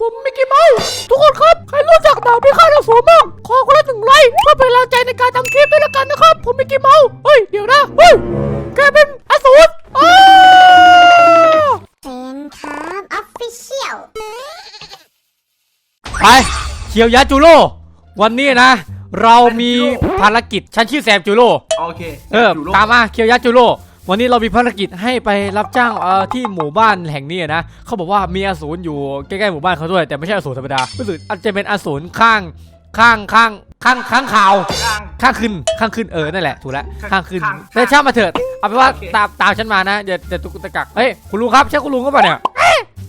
ผมมิกกี้เมาส์ทุกคนครับ ใครรู้จักดาบพิฆาตอสูรบ้างขอคนละหนึ่งไลค์เพื่อเป็นกำลังใจในการทำคลิปด้วยละกันนะครับ ผมมิกกี้เมาส์เฮ้ย เดี๋ยวนะเฮ้ยแกเป็นอสูรอ้าเซนครับออฟฟิเชียลไปเคียวยะจูโร่วันนี้นะ เรามีภารกิจฉันชื่อแซมจูโร่โอเคเออจูโร่ตามมาเคียวยะจูโร่ วันนี้เรามีภารกิจให้ไปรับจ้างเอ่อที่หมู่บ้านแห่งนี้นะเขาบอกว่ามีอสูรอยู่ใกล้ๆหมู่บ้านเขาด้วย แต่ไม่ใช่อสูรธรรมดารู้สึกอาจจะเป็นอสูรข้างข้างข้างข้างข้างข่าวกลาง ข้างขึ้นข้างขึ้นเออนั่นแหละถูกแล้วข้างขึ้นข้างแต่ช่างมาเถิดเอาเป็นว่าโอเคตามตามฉันมานะเดี๋ยวเดี๋ยวตุกตะกักเฮ้ยคุณลุงครับใช่คุณลุงก็ปล่ะเนี่ย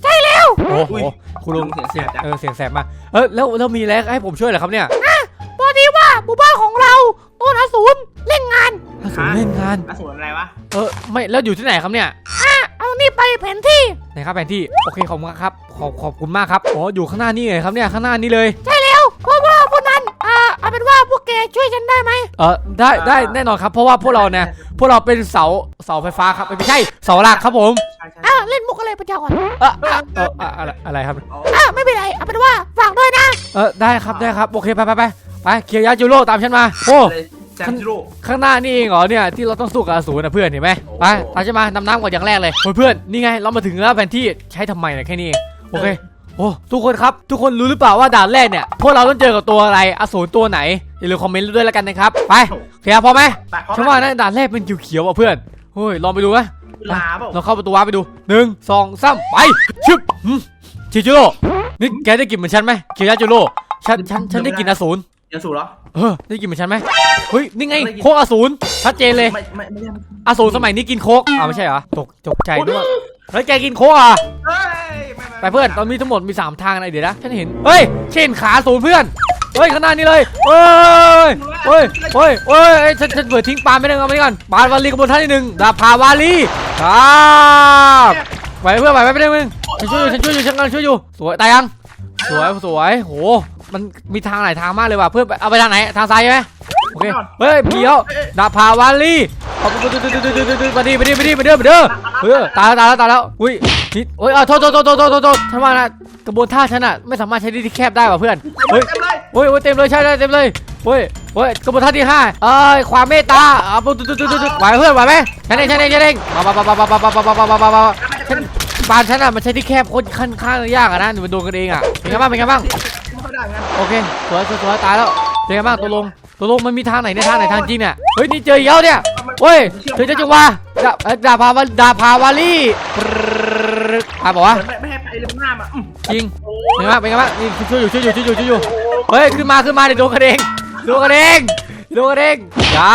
ใช่แล้วโอ้โหคุณลุงเสียงแสบจังเออเสียงแสบมากเออแล้วแล้วมีอะไรให้ผมช่วยเหรอครับเนี่ยพอดีว่าหมู่บ้านของเราโดนอสูรเล่นงานอสูรเล่นงาน อสูรอะไรวะ เออไม่แล้วอยู่ที่ไหนครับเนี่ยเอานี่ไปแผนที่ ไหนครับแผนที่โอเคขอบคุณครับขอบขอบคุณมากครับอ๋ออยู่ข้างหน้านี่เลยครับเนี่ยข้างหน้านี่เลยใช่แล้วเพราะว่าพวกนั้นอ่าเอาเป็นว่าพวกแกช่วยฉันได้ไหมเออได้ได้แน่นอนครับ เพราะว่าพวกเราเนี่ยพวกเราเป็นเสาเสาไฟฟ้าครับไม่ใช่เสาหลักครับผมใช่ใช่อ่าเล่นมุกอะไรประจาก่อนเออเออเออเอออะไรอะไรครับอ๋ออ่าไม่เป็นไรเอาเป็นว่าฝากด้วยนะ เออได้ครับได้ครับโอเคไปไปไปไปเคียวยาจูโร่ตามฉันมาโอ้ เลยแซมจูโร่ ข้างหน้านี่เองเหรอเนี่ยที่เราต้องสู้กับอสูรนะเพื่อนเห็นไหมไปตามฉันมานำน้ำก่อนอย่างแรกเลยโอ้ยเพื่อนนี่ไงเรามาถึงแล้วแผนที่ใช้ทำไมเนี่ยแค่นี้เองโอเคโอ้ทุกคนครับทุกคนรู้หรือเปล่าว่าด่านแรกเนี่ยพวกเราต้องเจอกับตัวอะไรอสูรตัวไหนอย่าลืมคอมเมนต์ด้วยแล้วกันนะครับไปเคลียร์พอไหมไปพร้อมฉันว่านะด่านแรกเป็นเขียวๆอะเพื่อนเฮ้ยลองไปดูไหมลาเปล่าเราเข้าประตูว้าร์ปไปดูหนึ่งสองสามไปชึบหืมชิจูโร่นี่แกได้กลิ่นเหมือนฉันไหมเคียวยาจูโร่ฉันฉันฉันได้กลิ่นอสูร ยังสูรเหรอเออได้กลิ่นเหมือนฉันไหมเฮ้ยนี่ไงโคกอสูรชัดเจนเลยไม่ไม่ไม่ได้อสูรสมัยนี้กินโคกอ้าวไม่ใช่เหรอตกตกใจด้วยแล้วแกกินโคกอะเฮ้ยไม่ไม่ไปเพื่อนตอนนี้ทั้งหมดมีสามทางนะเดี๋ยวนะฉันเห็นเฮ้ยเช่นขาสูรเพื่อนเฮ้ยข้างหน้านี้เลยเฮ้ยเฮ้ยเฮ้ยเฮ้ยฉันฉันเปิดทิ้งปานไปหนึ่งเอาไปก่อนปานวาลีกระบวนท่าที่หนึ่งดาบพาวาลีครับไหวเพื่อนไหวไหมไปหนึ่งมึงฉันช่วยอยู่ฉันช่วยอยู่ฉันกำลังช่วยอยู่สวยตายยังสวยสวยโห มันมีทางหลายทางมากเลยว่ะเพื่อนเอาไปทางไหนทางซ้ายใช่ไหมโอเคเฮ้ยเดี๋ยวดาบพาวาลีเอาไปไปไปไปไปไปไปไปไปไปเด้อไปเด้อเออตายแล้วตายแล้วตายแล้วอุ้ยนิดโอ้ยเอาโทษโทษโทษโทษโทษโทษฉันว่านะกระบวนท่าฉันอะไม่สามารถใช้ที่แคบได้ว่ะเพื่อนเฮ้เฮ้ยยเต็มเลยโอ้ยโอ้ยเต็มเลยใช่ได้เต็มเลยโอ้ยโอ้ยกระบวนท่าที่ห้าเอ้ยความเมตตาอ่าปุ๊บตุ๊ดตุ๊ดตุ๊ดตุ๊ดไหวเพื่อนไหวไหมฉันเองฉันเองฉันเองมามามามามามามามามามามาฉันบานฉันอะมันใช้ที่แคบโคตรขั้นข้างยากอะนะหนูมันโดนกันเองอะเป็นไงบ้างเป็นไงบ้าง ไม่ค่อยได้งั้นโอเคสวยสวยสวยตายแล้วเป็นไงบ้างตัวลงตัวลงมันมีทางไหนในยทางไหนทางจริงเนี่ยเฮ้ยนี่เจออีกแล้วเนี่ยเฮ้ยเจอเจ้าจังหวะดาบเอ้ยดาบพาวาดาบพาวาลีอะบอกว่าเหมือนไม่ไม่ให้ไปเลยหน้ามาอืมจริงโอ้เป็นไงบ้างเป็นไงบ้างนี่ช่วยอยู่ช่วยอยู่ช่วยอยู่ช่วยอยู่ เฮ้ย ขึ้นมาขึ้นมาเดี๋ยวโดนกันเองโดนกันเองโดนกันเองจ้า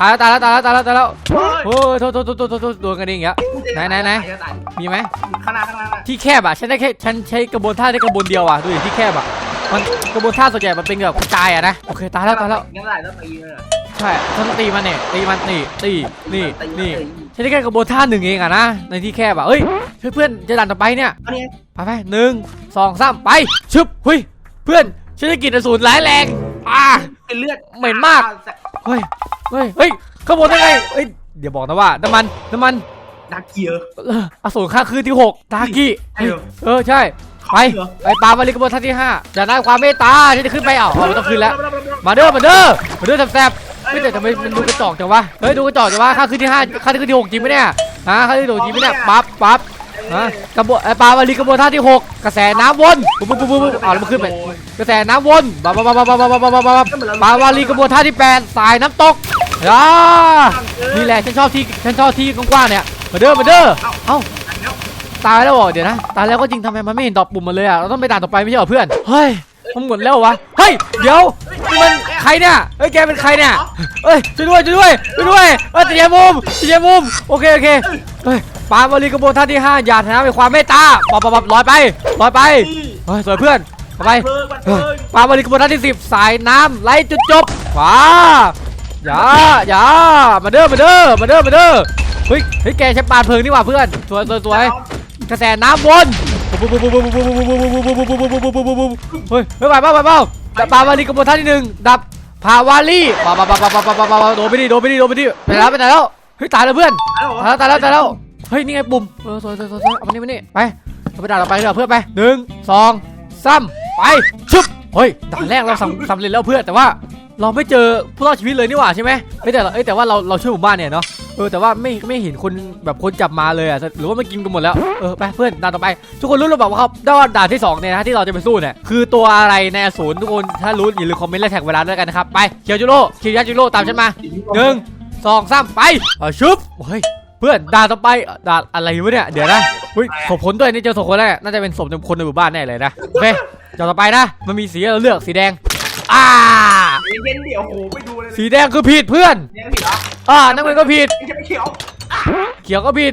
ตายแล้วตายแล้วตายแล้วตายแล้วตายแล้วเฮ้ยโอ้ยโทษโทษโทษโทษโทษโทษโดนกันเองอย่างเงี้ย ไหนไหนไหนตายมีไหมข้างหน้าข้างหน้าที่แคบอะฉันได้แค่ฉันใช้กระบวนท่าได้กระบวนเดียวอะดูดิที่แคบอะมันกระบวนท่าส่วนใหญ่มันเป็นแบบกระจายอะนะโอเคตายแล้วตายแล้วงั้นได้แล้วตีเลยใช่ฉันตีมันเนี่ยตีมันนี่ตีนี่ตีนี่ฉันได้แค่กระบวนท่าหนึ่งเองอะนะในที่แคบอะเฮ้ยเพื่อนเพื่อนจะดันต่อไปเนี่ยอันนี้ไปไปหนึ่งสองสามไปชึบเฮ้ยเพื่อนฉันได้กลิ่นอสูรร้ายแรงอ่าเป็นเลือดเหม็นมากเฮ้ยเฮ้ยเฮ้ยขโมยได้ไงเฮ้ยเดี๋ยวบอกนะว่าน้ำมันน้ำมัน ดักเกียร์เอ่ออสูรค่าคืนที่หกตากิใช่เหรอ เออใช่ ไป เหรอไปปามาลิกบนท่านที่ห้าจะได้ความเมตตาฉันจะขึ้นไปเอ้าเอาไม่ต้องขึ้นแล้ว มาเด้อมาเด้อมาเด้อแซ่บๆไม่แต่ทำไมมันดูกระจอกจังวะเฮ้ยดูกระจอกจังวะค่าขึ้นที่ห้าค่าขึ้นที่หกจริงไหมเนี่ยฮะค่าขึ้นที่หกจริงไหมเนี่ยปั๊บปั๊บฮะกระบวนไอ้ปามาลิกบนท่าที่หกกระแสน้ำวนปุ๊บปุ๊บปุ๊บปุ๊บเอาแล้วมันขึ้นไปกระแสน้ำวนบ้าบ้าบ้าบ้าบ้าบ้าบ้าบ้าบ้าปาวาลีกระบวนท่าที่แปดสายน้ำตกอ่านี่แหละฉันชอบที่ฉันชอบที่กว้างๆเนี่ย มาเด้อมาเด้อเอ้าตายแล้วเหรอเดี๋ยวนะตายแล้วก็จริงทำไมมันไม่เห็นตอบปุ่มมันเลยอะเราต้องไปด่านต่อไปไม่ใช่เหรอเพื่อนเฮ้ยมันหมดแล้ววะเฮ้ยเดี๋ยวนี่มันใครเนี่ยเฮ้ยแกเป็นใครเนี่ยเฮ้ยช่วยด้วยช่วยด้วยช่วยด้วยเฮ้ยตียมุมตียมุมโอเคโอเคเฮ้ยปาล์มวลีกระบวนท่าที่ห้าอย่าทำให้ความเมตตาปับปับปับลอยไปลอยไปเฮ้ยสวยเพื่อนไปเบิร์กบันเบิร์การะบวนท่าที่สิบสายน้ำไหลจุดจบขวาอย่าอย่ามาเด้อมาเด้อมาเด้อมาเด้อ เฮ้ยเฮ้ยแกใช้ปานเพลิงนี่หว่าเพื่อนสวยสวยสวยกระแสน้ำวนเฮ้ยเฮ้ยไปเปล่าไปเปล่าดับปาวาลีกระบวนท่าที่หนึ่งดับพาวาลีปาปาปาปาปาปาปาปาโดนไปดิโดนไปดิโดนไปดิไปแล้วไปไหนแล้วเฮ้ยตายแล้วเพื่อนตายแล้วตายแล้วตายแล้วเฮ้ยนี่ไงปุ่มเออสวยสวยสวยเอามานี่มานี่ไปเราไปด่านต่อไปเถอะเพื่อนไปหนึ่งสองสามไปชึบเฮ้ยด่านแรกเราสำสำเร็จแล้วเพื่อนแต่ว่า เราไม่เจอผู้รอดชีวิตเลยนี่หว่าใช่ไหมเอ้แต่เอ้ยแต่ว่าเราเราช่วยหมู่บ้านเนี่ยเนาะเออแต่ว่าไม่ไม่เห็นคนแบบคนจับมาเลยอะหรือว่ามันกินกันหมดแล้วเออไปเพื่อนด่านต่อไป ทุกคนรู้หรือเปล่าว่าครับด่าด่านที่สองเนี่ยนะที่เราจะไปสู้เนี่ยคือตัวอะไรในอสูรทุกคนถ้ารู้อย่าลืมคอมเมนต์และแท็กเวลาด้วยกันนะครับไปเคียวจูโร่เคียวยาจูโร่ตามฉันมาหนึ่งสองสามไปเออชุบเฮ้ยเพื่อนด่านต่อไปด่านอะไรวะเนี่ยเดี๋ยวนะเฮ้ยศพคนด้วยนี่เจอศพคนแรกน่าจะเป็นศพคนในหมู่บ้านแน่เลยนะโอเคด่านต่อไปนะมันมีสีเราเลือกสีแดง อ่าเย็นเดี๋ยวโหไปดูเลยสีแดงคือผิดเพื่อนผิดเหรออ่านั่นมันก็ผิดไม่ใช่ไม่เขียวเขียวก็ผิด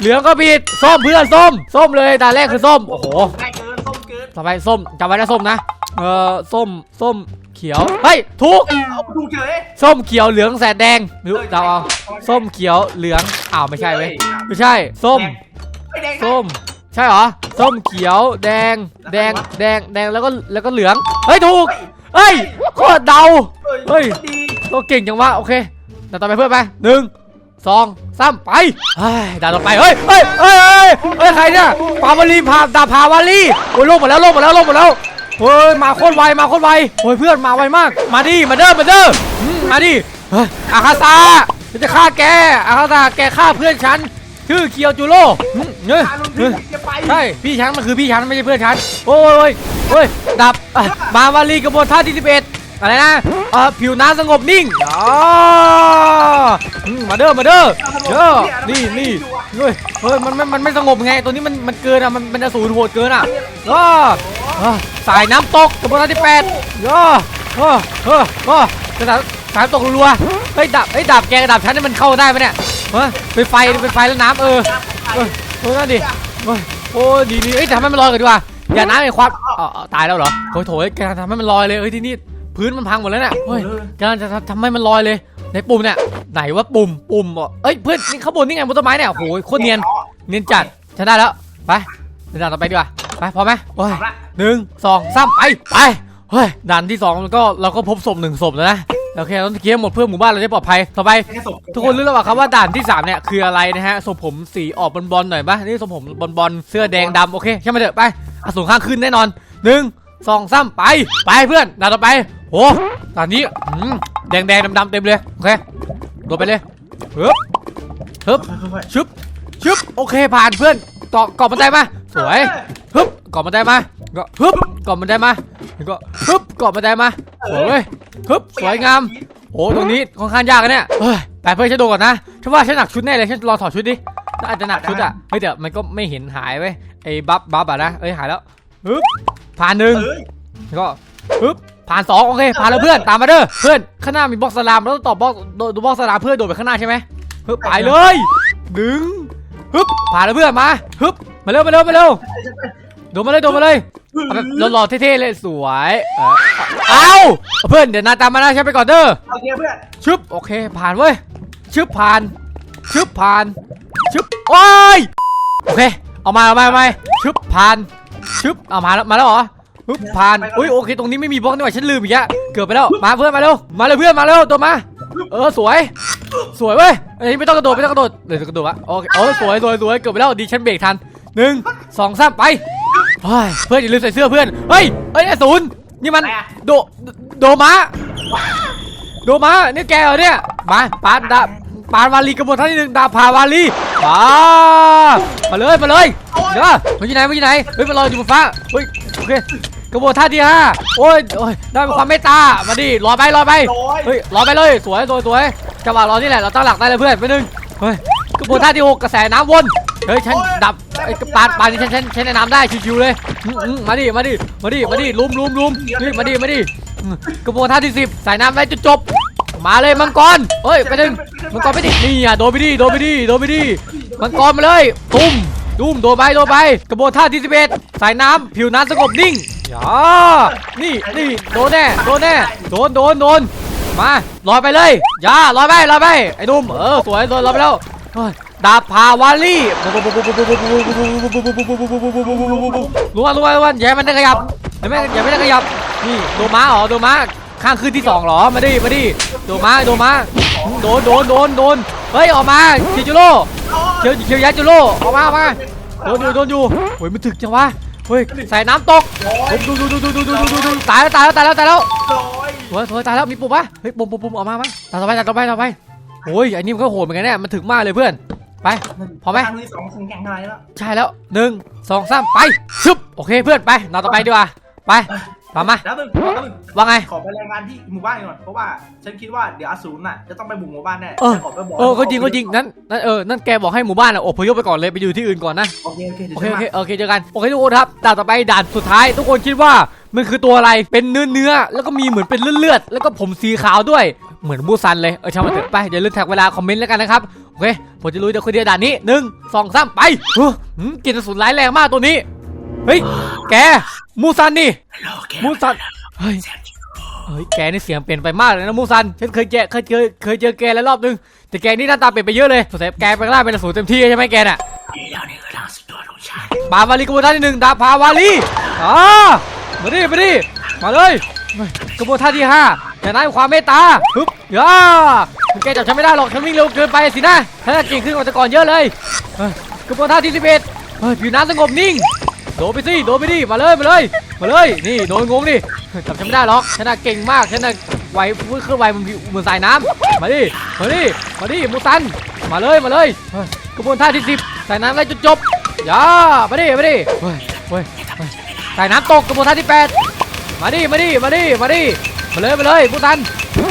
เหลืองก็ผิดส้มเพื่อนส้ม ส้มเลยด่าแรกคือส้มโอ้โหง่ายเกินส้มเกินต่อไปส้มจำไว้นะส้มนะเออส้มส้มเขียวเฮ้ยถูกเอาดูเฉยส้มเขียวเหลืองแสดแดงหรือเราเอาส้มเขียวเหลืองอ้าวไม่ใช่เว้ยไม่ใช่ ส้มส้มใช่เหรอส้มเขียวแดง แดงแดงแดงแล้วก็แล้วก็เหลืองเฮ้ยถูก เฮ้ยโคตรเดา เฮ้ย ดีตัวเก่งจังวะโอเคด่านต่อไปเพื่อนไปหนึ่งสองสามไปเฮ้ยด่านต่อไปเฮ้ยเฮ้ยเฮ้ยเฮ้ยเฮ้ยใครเนี่ยปาวลีพาดาพาวาลีโอ้ยลงหมดแล้วลงหมดแล้วลงหมดแล้วเฮ้ยมาโคตรไวมาโคตรไวโอ้ยเพื่อนมาไวมาก มาดิมาเด้อมาเด้ออืมมาดิเฮ้ยอาคาซาฉันจะฆ่าแกอาคาซาแกฆ่าเพื่อนฉัน ชื่อเคียวจูโร่อืมเฮ้ยอารมณ์เฮ้ยจะไปใช่พี่ฉันมันคือพี่ฉันไม่ใช่เพื่อนฉันโอ้ยโอ้ยดับอะมาวาลีกระบวนท่าที่11อะไรนะเออผิวน้ำสงบนิ่งอ๋ออืมมาเด้อมาเด้อเด้อนี่นี่เฮ้ยเฮ้ยมันไมันมันไม่สงบไงตัวนี้มันมันเกินอะมันมันจะสูญโหดเกินอะก็สายน้ำตกกระบวนท่าที่8ย่อเออเออเออจะสายสายตกรัวๆเฮ้ยดับเฮ้ยดับแกกับดับฉันนี่มันเข้าได้ไหมเนี่ย เฮ้ยเป็นไฟเป็นไฟแล้วน้ำเออเออเออนั่นดิโอ้ยโอ้ดีดีเอ้ยทำให้มันลอยกันดีกว่าอย่าน้ำไอ้ความอ๋อตายแล้วเหรอโอ้ยโถยแกทำให้มันลอยเลยเอ้ยที่นี่พื้นมันพังหมดแล้วเนี่ยเฮ้ยกำลังจะทำให้มันลอยเลยในปุ่มเนี่ยไหนว่าปุ่มปุ่มอะเอ้ยเพื่อนนี่ข้างบนนี่ไงบนต้นไม้เนี่ยโอ้โหโคตรเนียนเนียนจัดฉันได้แล้วไปเดินด่านต่อไปดีกว่าไปพร้อมไหมโอ้ยหนึ่งสองสามไปไปเฮ้ยด่านที่สองก็เราก็พบศพหนึ่งศพแล้วนะ โอเคเราต้องเคลียร์หมดเพื่อหมู่บ้านเราได้ปลอดภัยต่อไป แค่ศพทุกคนรู้แล้วเปล่าครับว่าด่านที่3เนี่ยคืออะไรนะฮะทรงผมสีออกบอลๆหน่อยปะนี่ทรงผมบอลๆเสื้อแดงดำโอเคใช่ไหมเถอะไปอสูรข้างขึ้นแน่นอนหนึ่งสองสามไปไปเพื่อนด่านต่อไปโหด่านนี้อืมแดงแดงดำๆเต็มเลยโอเคโดดไปเลยฮึบฮึบค่อยชึบชึบโอเคผ่านเพื่อนเกาะเกาะบันไดมาสวยฮึบเกาะบันไดมาก็ฮึบเกาะบันไดมาแล้วก็ฮึบเกาะบันไดมาสวยเว้ยฮึบๆสวยงามโอ้ตรงนี้ค่อนข้างยากอะเนี่ยเฮ้ยไปเพื่อนฉันดูก่อนนะฉันว่าฉันหนักชุดแน่เลยฉันรอถอดชุดดิน่าจะหนักชุดอะเฮ้ยเดี๋ยวมันก็ไม่เห็นหายเว้ยไอ้บัฟบัฟอะนะเอ้ยหายแล้วฮึบผ่านหนึ่งเอ้ยแล้วก็ฮึบผ่านสองโอเคผ่านแล้วเพื่อนตามมาเด้อเพื่อนข้างหน้ามีบล็อกสลามเราต้องตอบบล็อกโดดดูบล็อกสลามเพื่อนโดดไปข้างหน้าใช่ไหมฮึบไปเลยหนึ่งฮึบผ่านแล้วเพื่อนมาฮึบมาเร็วมาเร็วมาเร็ว โดดมาเลยโดดมาเลยเอาแบบหล่อๆเท่ๆเลยสวยเออเอาเพื่อนเดี๋ยวนายตามมานะฉันไปก่อนเด้อโอเคเพื่อนชึบโอเค ผ่านเว้ยชึบผ่านชึบผ่านชึบโอ้ยโอเคเอามาเอามาเอามาชึบผ่านชึบเอามาแล้วมาแล้วเหรอปึ๊บผ่านอุ้ยโอเคตรงนี้ไม่มีบล็อกนี่หว่าฉันลืมอีกแล้วเกือบไปแล้วมาเพื่อนมาเร็วมาเลยเพื่อนมาเร็วตัวมา เออสวย สวยเว้ยอันนี้ไม่ต้องกระโดดไม่ต้องกระโดดเดี๋ยวจะกระโดดวะโอเคเออสวยสวยสวยเกือบไปแล้วดีฉันเบรกทันหนึ่งสองสามไป เฮ้ยเพื่อนอย่าลืมใส่เสื้อเพื่อน เฮ้ย เฮ้ยไอ้ศูนย์นี่มันอะไรอะ โดโดมาโดมานี่แกเหรอเนี่ย มาปานดาปานวาลีกระบวนท่านที่หนึ่งดาพาวาลีมามาเลยมาเลยเดี๋ยวมันอยู่ไหนมันอยู่ไหน เฮ้ยมันลอยอยู่บนฟ้า เฮ้ยโอเคกระบวนท่าที่ห้าโอ้ยโอ้ยได้เป็นความเมตตา มาดิลอยไปลอยไป โอ้ยเฮ้ยลอยไปเลยสวยสวยสวยจังหวะรอนี่แหละเราตั้งหลักได้เลยเพื่อนไปหนึ่งเฮ้ยกระบวนท่าที่หกกระแสน้ำวน เฮ้ยฉันดับไอ้ปานปานนี้ฉันฉันฉันในน้ำได้ชิวๆเลยอืมอืมมาดิมาดิมาดิมาดิลุมลุมลุมนี่มาดิมาดิอืมกระบวนท่าที่สิบสายน้ำได้จุดจบ มาเลยมังกรเฮ้ยไปหนึ่งมังกรไม่ติดนี่อะโดนไปดิโดนไปดิโดนไปดิมังกรมาเลยตุ้มตุ้มโดนไปโดนไปกระบวนท่าที่สิบเอ็ดสายน้ำผิวน้ำสงบนิ่งอย่านี่นี่โดนแน่โดนแน่โดนโดนโดนมาลอยไปเลยอย่าลอยไปลอยไปไอ้นุ่มเออสวยสวยลอยไปแล้วเฮ้ย ดาบพาวาลี่รู้ว่ารู้ว่ารู้ว่าอย่าให้มันได้ขยับอย่าไม่อย่าไม่ได้ขยับ นี่โดม้าเหรอโดม้าข้างขึ้นที่สองเหรอ มาดิ มาดิ โดนมาโดนมาโดน โดน โดน โดน เฮ้ย ออกมาเคียวจูโร่เคียวเคียวยัดจูโร่ออกมาออกมาโดนอยู่ โดนอยู่เฮ้ยมันถึกจังวะ เฮ้ย ใส่น้ำตก ดูดูดูดูดูดูดูดูตายแล้วตายแล้วตายแล้วตายแล้วโอ้ยสวยสวยตายแล้ว มีปุ่มปะเฮ้ยปุ่มปุ่มปุ่มออกมามั้ยตาต่อไปตาต่อไปตาต่อไปโอ้ยไอ้นี่มันก็โหดเหมือนกันเนี่ย มันถึกมากเลยเพื่อน ไป พอไหมครั้งที่สองแข่งอะไรแล้ว ใช่แล้วหนึ่งสองสามไปชึบโอเคเพื่อนไปนอนต่อไปดีกว่าไปตามมาแล้วนึงแล้วนึงว่าไง ขอไปรายงานที่หมู่บ้านก่อนเพราะว่าฉันคิดว่าเดี๋ยวอสูรน่ะจะต้องไปบุกหมู่บ้านแน่เออขอไปบอกเออก็จริงก็จริงนั้นนั่นเออนั่นแกบอกให้หมู่บ้านอะอพยพไปก่อนเลยไปอยู่ที่อื่นก่อนนะโอเคโอเคเดี๋ยวโอเคฉันโอมาเคโอเคเจอกันโอเคทุกคนครับด่านต่อไปด่านสุดท้าย ทุกคนคิดว่ามันคือตัวอะไรเป็นเนื้อเนื้อแล้วก็มีเหมือนเป็นเลือดๆแล้วก็ผมสีขาวด้วย เหมือนมูซันเลย เออช่างมันเถอะไปเดี๋ยวลืมแท็กเวลาคอมเมนต์แล้วกันนะครับ โอเค ผมจะลุยเดี๋ยวคุยเดียวด่านนี้หนึ่งสองสามไปเฮ้ยหืมกลินกระสุนร้ายแรงมากตัวนี้ เฮ้ย แก มูซันนี่ มูซัน เฮ้ย เฮ้ย แกนี่เสียงเปลี่ยนไปมากเลยนะมูซัน ฉันเคยเจอเคยเจอเคยเจอแกแล้วรอบนึง แต่แกนี่หน้าตาเปลี่ยนไปเยอะเลยสงสัยแกไปล่าเป็นอสูรเต็มที่ใช่ไหมแกน่ะปาวาลีกระบวนท่าที่หนึ่งดาพาวาลีอ่ามาดิมาดิมาเลย กระบวนท่าที่ห้า แต่นายความเมตตาฮึบย่าแกจับฉันไม่ได้หรอกฉันวิ่งเร็วเกินไปสินะฉันะเก่งขึ้นกว่าแต่ก่อนเยอะเลยกระบวนท่าที่สิบเอ็ดผิวน้ำสงบนิ่งโดนไปสิโดนไปดิมาเลยมาเลยมาเลยนี่โดนงงดิจับฉันไม่ได้หรอกฉันน่ะเก่งมากฉันน่ะไหวเคลื่อนไหวเหมือนเหมือนสายน้ำมาดิมาดิมาดิมูซันมาเลยมาเลยกระบวนท่าที่สิบสายน้ำไล่จนจบย่ามาดิมาดิเฮ้ยเฮ้ยเฮ้ยใส่น้ำตกกระบวนท่าที่แปดมาดิมาดิมาดิมาดิ มาเลยมาเลยพวกท่าน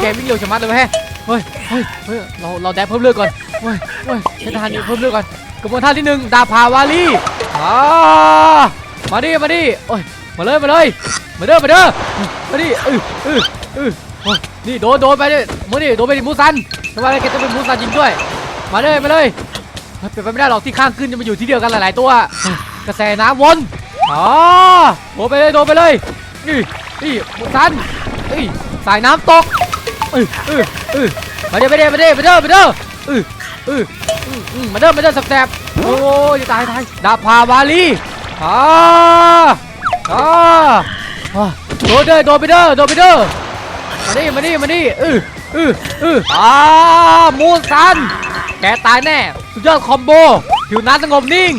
แกวิ่งเร็วชะมัดเลยแฮะเฮ้ยเฮ้ยเฮ้ยเราเราแดบเพิ่มเลือดก่อนเฮ้ยเฮ้ยใช้ทหารนี่เพิ่มเลือดก่อนกระบวนท่าที่หนึ่งดาพาวาลีอ่ามาดิมาดิโอ้ยมาเลยมาเลยมาเด้อมาเด้อมาดิเออเออเออนี่โดนโดนไปดิมาดิโดนไปดิมูซันทำไมแกจะเป็นมูซันจริงด้วย มาเลยมาเลยเป็นไปไม่ได้หรอกที่ข้างขึ้นจะมาอยู่ที่เดียวกันหลาย ๆ ตัว กระแสน้ำวนอ๋อโดนไปเลยโดนไปเลยนี่นี่มุทัน สายน้ำตกเออเออเออมาเด้อมาเด้อมาเด้อมาเด้อมาเด้อเออเอออืมอืมมาเด้อมาเด้อแสบโอ้ยจะตายตายดาบพาวาลีอ่าอ่าโดนเด้อโดนไปเด้อโดนไปเด้อมาดิมาดิมาดิเออเออเอออ่ามูซันแกตายแน่สุดยอดคอมโบผิวน้ำสงบนิ่ง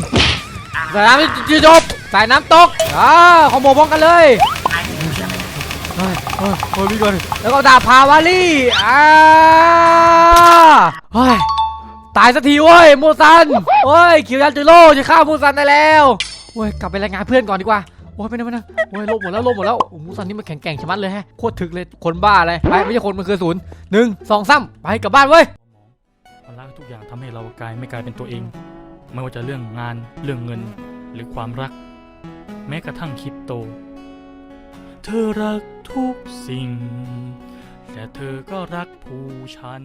สายน้ำจะจบสายน้ำตกอ่าคอมโบพร้อมกันเลย เฮ้ยเฮ้ยเฮ้ยมีก่อนแล้วก็ดาบพาวาลี่อ่าเฮ้ยตายสักทีเว้ยมูซันเฮ้ยคิวยันจิโร่จะฆ่ามูซันได้แล้วเว้ยกลับไปรายงานเพื่อนก่อนดีกว่าโอ้ยไปนะไปนะโอ้ยลบหมดแล้วลบหมดแล้วโมูซันนี่มันแข็งแกร่งชะมัดเลยแฮะโคตรถึกเลยคนบ้าเลยไปไม่ใช่คนมันคือศูนย์หนึ่งสองสามไปกลับบ้านเว้ยมันรักทุกอย่างทำให้เรากลายไม่กลายเป็นตัวเอง ไม่ว่าจะเรื่องงานเรื่องเงิน หรือความรัก แม้กระทั่งคริปโต เธอรักทุกสิ่งแต่เธอก็รักผู้ฉัน